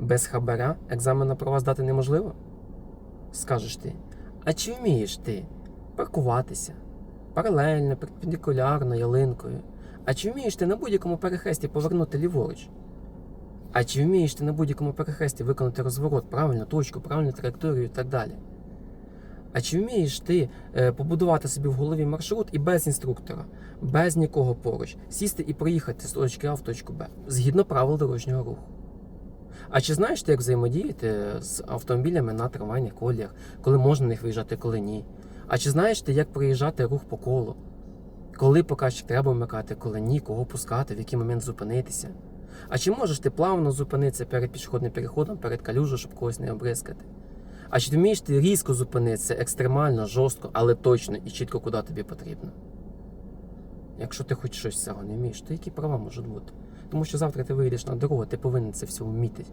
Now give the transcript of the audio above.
Без хабаря екзамен на права здати неможливо? Скажеш ти. А чи вмієш ти паркуватися паралельно, перпендикулярно, ялинкою? А чи вмієш ти на будь-якому перехресті повернути ліворуч? А чи вмієш ти на будь-якому перехресті виконати розворот, правильну точку, правильну траєкторію і так далі? А чи вмієш ти е, побудувати собі в голові маршрут і без інструктора, без нікого поруч, сісти і проїхати з точки А в точку Б згідно правил дорожнього руху? А чи знаєш ти, як взаємодіяти з автомобілями на трамвайних коліях, коли можна на них виїжджати, коли ні? А чи знаєш ти, як проїжджати рух по колу? Коли показчик треба вмикати, коли ні, кого пускати, в який момент зупинитися? А чи можеш ти плавно зупинитися перед пішохідним переходом, перед калюжою, щоб когось не обрискати? А чи вмієш ти різко зупинитися екстремально, жорстко, але точно і чітко куди тобі потрібно? Якщо ти хоч щось з цього не вмієш, то які права можуть бути? Тому що завтра ти вийдеш на дорогу, ти повинен це все вміти.